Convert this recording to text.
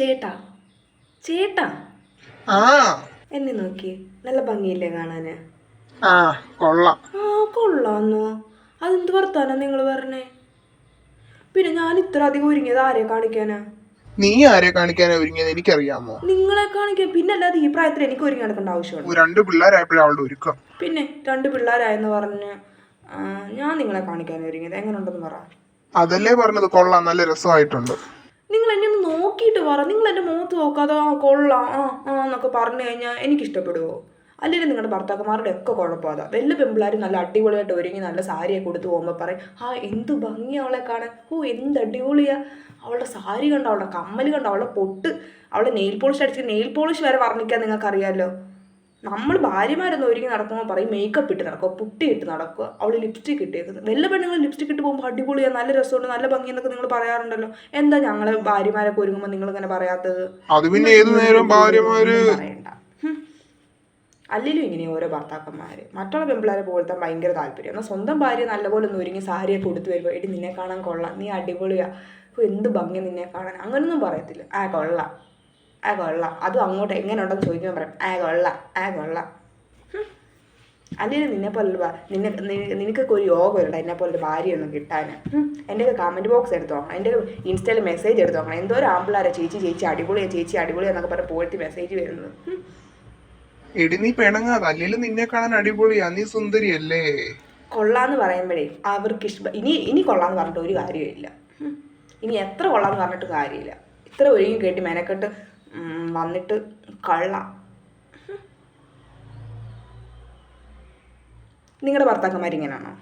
ചേട്ടാ. ചേട്ടാ. ആ. എന്നെ നോക്കി നല്ല ഭംഗിയില്ലേ കാണാന്? ആ കൊള്ളാം. ആ കൊള്ളാന്നോ. അതെന്ത് വർത്താനാ നിങ്ങൾ പറഞ്ഞേ? പിന്നെ ഞാൻ ഇത്ര അധികം ഒരുങ്ങിയത് ആരെ കാണിക്കാനാ? നീ ആരെ കാണിക്കാനാ ഒരുങ്ങിയത് എനിക്കറിയാമോ? നിങ്ങളെ കാണിക്കാൻ. പിന്നെ അല്ലാതെ ഈ പ്രായത്തിൽ എനിക്ക് ഒരുങ്ങി നടക്കേണ്ട ആവശ്യമുണ്ട്. രണ്ട് പിള്ളേരായപ്പോഴേ അവളുടെ ഒരുക്കം. പിന്നെ രണ്ട് പിള്ളേരായെന്ന് പറഞ്ഞ് ആ, ഞാൻ നിങ്ങളെ കാണിക്കാൻ ഒരുങ്ങിയത്. എങ്ങനെ ഉണ്ടെന്ന് പറ. അതല്ലേ പറഞ്ഞത്? കൊള്ളാം. നല്ല രസമായിട്ടുണ്ട്. എന്നെ ഒന്ന് നോക്കിയിട്ട് പറ. നിങ്ങൾ എന്റെ മുഖത്ത് നോക്കാതെ ആ കൊള്ളാം. ആ ആ എന്നൊക്കെ പറഞ്ഞു കഴിഞ്ഞാൽ എനിക്ക് ഇഷ്ടപ്പെടുമോ അല്ലെങ്കിൽ നിങ്ങളുടെ ഭർത്താക്കന്മാരുടെ ഒക്കെ കുഴപ്പമാണ് വലിയ പെമ്പിള്ളാർ നല്ല അടിപൊളിയായിട്ട് ഒരുങ്ങി നല്ല സാരിയൊക്കെ കൊടുത്ത് പോകുമ്പോൾ പറയും ആ എന്ത് ഭംഗിയാ അവളെ കാണാൻ. ഓ എന്ത് അടിപൊളിയാ. അവളുടെ സാരി കണ്ടോ? അവളുടെ കമ്മൽ കണ്ടോ? അവളുടെ പൊട്ട്. അവളുടെ നെയിൽ പോളിഷ് അടിച്ച് നെയിൽ പോളിഷ് വരെ വർണിക്കാൻ നിങ്ങൾക്കറിയാമല്ലോ നമ്മൾ ഭാര്യമാരൊന്നും ഒരുങ്ങി നടക്കുമ്പോൾ പറയും മേക്കപ്പ് ഇട്ട് നടക്കുക പുട്ടി ഇട്ട് നടക്കുക. അവൾ ലിപ്സ്റ്റിക് ഇട്ടേക്കുന്നത്. വല്ല പെണ്ണുങ്ങൾ ലിപ്സ്റ്റിക് ഇട്ട് പോകുമ്പോൾ അടിപൊളിയാണ് നല്ല രസമുണ്ട് നല്ല ഭംഗിയെന്നൊക്കെ നിങ്ങൾ പറയാറുണ്ടല്ലോ. എന്താ ഞങ്ങളെ ഭാര്യമാരൊക്കെ ഒരുങ്ങുമ്പോൾ നിങ്ങൾ ഇങ്ങനെ പറയാത്തത്? അത് പിന്നെ ഏതു നേരം ഭാര്യമാര് പറയണ്ട. അല്ലെങ്കിലും ഇങ്ങനെ ഓരോ ഭർത്താക്കന്മാര്. മറ്റുള്ള പെമ്പിളാരെ പോലത്തെ ഭയങ്കര താല്പര്യം. എന്നാൽ സ്വന്തം ഭാര്യ നല്ലപോലെ ഒന്ന് ഒരുങ്ങി സാരിയൊക്കെ കൊടുത്തു വരുമ്പോൾ എടി നിന്നെ കാണാൻ കൊള്ളാം നീ അടിപൊളിയാ. എന്ത് ഭംഗി നിന്നെ കാണാൻ. അങ്ങനൊന്നും പറയത്തില്ല. ആ കൊള്ളാം. ആ കൊള്ളാം. അതും അങ്ങോട്ട് എങ്ങനെ ഉണ്ടെന്ന് ചോദിക്കുമ്പോൾ പറയാം ആ കൊള്ളാം ആ കൊള്ളാം. അല്ലെങ്കിൽ നിന്നെ പോലെ നിന്നെ നിനക്കൊക്കെ ഒരു യോഗം ഉണ്ട് എന്നെ പോലെ ഒരു ഭാര്യയൊന്നും കിട്ടാൻ എന്റെയൊക്കെ കമന്റ് ബോക്സ് എടുത്തോ എന്റെ ഇൻസ്റ്റയിൽ മെസ്സേജ് എടുത്തോ നോക്കണം. എന്തോ ഒരു ആമ്പിളാരെ ചേച്ചി ചേച്ചി അടിപൊളിയാണ് ചേച്ചി അടിപൊളിയാണ് എന്നൊക്കെ പറഞ്ഞ് പോയിട്ട് മെസ്സേജ് വരുന്നത്. എടി നീ പിണങ്ങാതെ. നിന്നെ കാണാൻ അടിപൊളിയാ. നീ സുന്ദരിയല്ലേ? കൊള്ളാന്ന് പറയുമ്പോഴേ അവർക്ക് ഇഷ്ടം. ഇനി ഇനി കൊള്ളാന്ന് പറഞ്ഞിട്ട് ഒരു കാര്യമില്ല ഇനി എത്ര കൊള്ളാന്ന് പറഞ്ഞിട്ട് കാര്യമില്ല. ഇത്ര ഒരുങ്ങി കേട്ടി മെനക്കെട്ട് വന്നിട്ട് കള്ള. നിങ്ങളുടെ ഭർത്താക്കന്മാർ ഇങ്ങനെയാണോ